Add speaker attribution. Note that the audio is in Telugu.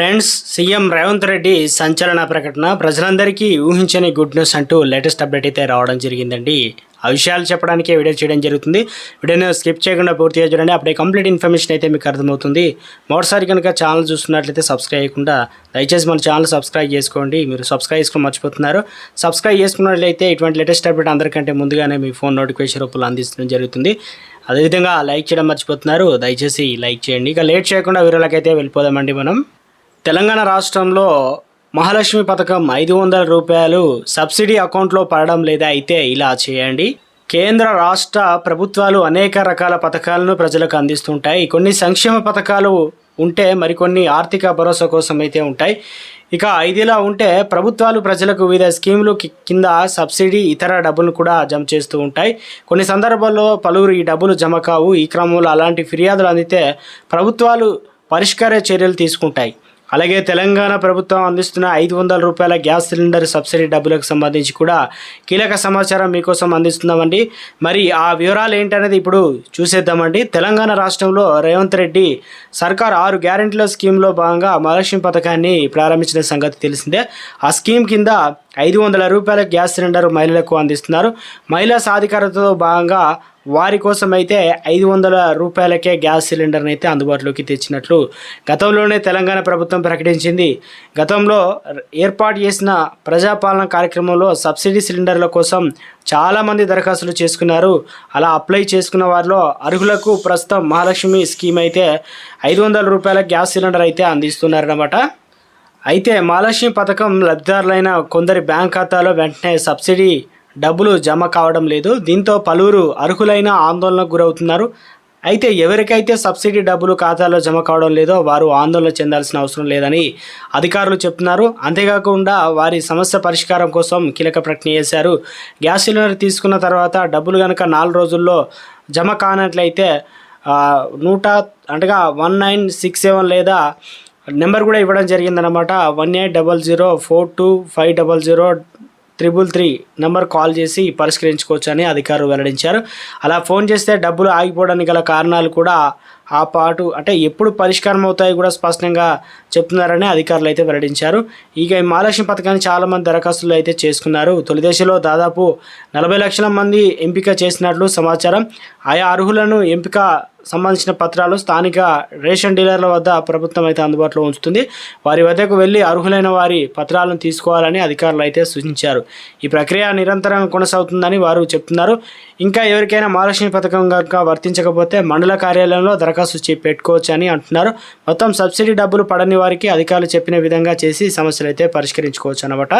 Speaker 1: ఫ్రెండ్స్ సీఎం రేవంత్ రెడ్డి సంచలన ప్రకటన. ప్రజలందరికీ ఊహించని గుడ్ న్యూస్ అంటూ లేటెస్ట్ అప్డేట్ అయితే రావడం జరిగిందండి. ఆ విషయాలు చెప్పడానికి వీడియో చేయడం జరుగుతుంది. వీడియోని స్కిప్ చేయకుండా పూర్తిగా చూడండి. అప్పుడే కంప్లీట్ ఇన్ఫర్మేషన్ అయితే మీకు అర్థమవుతుంది. మరోసారి కనుక ఛానల్ చూస్తున్నట్లయితే సబ్స్క్రైబ్ చేయకుండా దయచేసి మన ఛానల్ సబ్స్క్రైబ్ చేసుకోండి. మీరు సబ్స్క్రైబ్ చేసుకుని మర్చిపోతున్నారు. సబ్స్క్రైబ్ చేసుకున్నట్లయితే ఇటువంటి లేటెస్ట్ అప్డేట్ అందరికంటే ముందుగానే మీ ఫోన్ నోటిఫికేషన్ రూపంలో అందించడం జరుగుతుంది. అదేవిధంగా లైక్ చేయడం మర్చిపోతున్నారు. దయచేసి లైక్ చేయండి. ఇక లేట్ చేయకుండా వీడియోలకైతే వెళ్ళిపోదామండి మనం. తెలంగాణ రాష్ట్రంలో మహాలక్ష్మి పథకం ఐదు వందల రూపాయలు సబ్సిడీ అకౌంట్లో పడడం లేదా అయితే ఇలా చేయండి. కేంద్ర రాష్ట్ర ప్రభుత్వాలు అనేక రకాల పథకాలను ప్రజలకు అందిస్తుంటాయి. కొన్ని సంక్షేమ పథకాలు ఉంటే మరికొన్ని ఆర్థిక భరోసా కోసం అయితే ఉంటాయి. ఇక ఐదులా ఉంటే ప్రభుత్వాలు ప్రజలకు వివిధ స్కీములు కింద సబ్సిడీ ఇతర డబ్బులు కూడా జమ చేస్తూ ఉంటాయి. కొన్ని సందర్భాల్లో పలువురు ఈ డబ్బులు జమ కావు. ఈ క్రమంలో అలాంటి ఫిర్యాదులు అందితే ప్రభుత్వాలు పరిష్కార చర్యలు తీసుకుంటాయి. అలాగే తెలంగాణ ప్రభుత్వం అందిస్తున్న ఐదు వందల రూపాయల గ్యాస్ సిలిండర్ సబ్సిడీ డబ్బులకు సంబంధించి కూడా కీలక సమాచారం మీకోసం అందిస్తున్నామండి. మరి ఆ వివరాలు ఏంటనేది ఇప్పుడు చూసేద్దామండి. తెలంగాణ రాష్ట్రంలో రేవంత్ రెడ్డి సర్కార్ ఆరు గ్యారెంటీల స్కీమ్లో భాగంగా మహాలక్ష్మి పథకాన్ని ప్రారంభించిన సంగతి తెలిసిందే. ఆ స్కీమ్ కింద ఐదు వందల రూపాయల గ్యాస్ సిలిండర్ మహిళలకు అందిస్తున్నారు. మహిళా సాధికారతతో భాగంగా వారి కోసం అయితే ఐదు వందల రూపాయలకే గ్యాస్ సిలిండర్ని అయితే అందుబాటులోకి తెచ్చినట్లు గతంలోనే తెలంగాణ ప్రభుత్వం ప్రకటించింది. గతంలో ఏర్పాటు చేసిన ప్రజాపాలన కార్యక్రమంలో సబ్సిడీ సిలిండర్ల కోసం చాలామంది దరఖాస్తులు చేసుకున్నారు. అలా అప్లై చేసుకున్న వారిలో అర్హులకు ప్రస్తుతం మహాలక్ష్మి స్కీమ్ అయితే ఐదు వందల రూపాయల గ్యాస్ సిలిండర్ అయితే అందిస్తున్నారన్నమాట. అయితే మహాలక్ష్మి పథకం లబ్ధిదారులైన కొందరి బ్యాంక్ ఖాతాలో వెంటనే సబ్సిడీ డబ్బులు జమ కావడం లేదు. దీంతో పలువురు అర్హులైన ఆందోళనకు గురవుతున్నారు. అయితే ఎవరికైతే సబ్సిడీ డబ్బులు ఖాతాలో జమ కావడం లేదో వారు ఆందోళన చెందాల్సిన అవసరం లేదని అధికారులు చెప్తున్నారు. అంతేకాకుండా వారి సమస్య పరిష్కారం కోసం కీలక ప్రకటన చేశారు. గ్యాస్ సిలిండర్ తీసుకున్న తర్వాత డబ్బులు కనుక నాలుగు రోజుల్లో జమ కానట్లయితే నూట అంటగా వన్ నైన్ సిక్స్ సెవెన్ లేదా నెంబర్ కూడా ఇవ్వడం జరిగిందనమాట one eight double zero four two five double zero triple three number call చేసి పరిష్కరించుకోవచ్చు అని అధికారులు వెల్లడించారు. అలా ఫోన్ చేస్తే డబ్బులు ఆగిపోవడానికి గల కారణాలు కూడా ఆ పాటు అంటే ఎప్పుడు పరిష్కారం అవుతాయి కూడా స్పష్టంగా చెప్తున్నారని అధికారులు అయితే వెల్లడించారు. ఇక ఈ మహాలక్ష్మి పథకాన్ని చాలామంది దరఖాస్తులు అయితే చేసుకున్నారు. తొలి దశలో దాదాపు నలభై లక్షల మంది ఎంపిక చేసినట్లు సమాచారం. ఆయా అర్హులను ఎంపిక సంబంధించిన పత్రాలు స్థానిక రేషన్ డీలర్ల వద్ద ప్రభుత్వం అయితే అందుబాటులో ఉంచుతుంది. వారి వద్దకు వెళ్ళి అర్హులైన వారి పత్రాలను తీసుకోవాలని అధికారులు అయితే సూచించారు. ఈ ప్రక్రియ నిరంతరం కొనసాగుతుందని వారు చెప్తున్నారు. ఇంకా ఎవరికైనా మహాలక్ష్మి పథకం కనుక వర్తించకపోతే మండల కార్యాలయంలో దరఖాస్తు పెట్టుకోవచ్చు అని అంటున్నారు. మొత్తం సబ్సిడీ డబ్బులు పడని వారికి అధికారులు చెప్పిన విధంగా చేసి సమస్యలు అయితే పరిష్కరించుకోవచ్చు అనమాట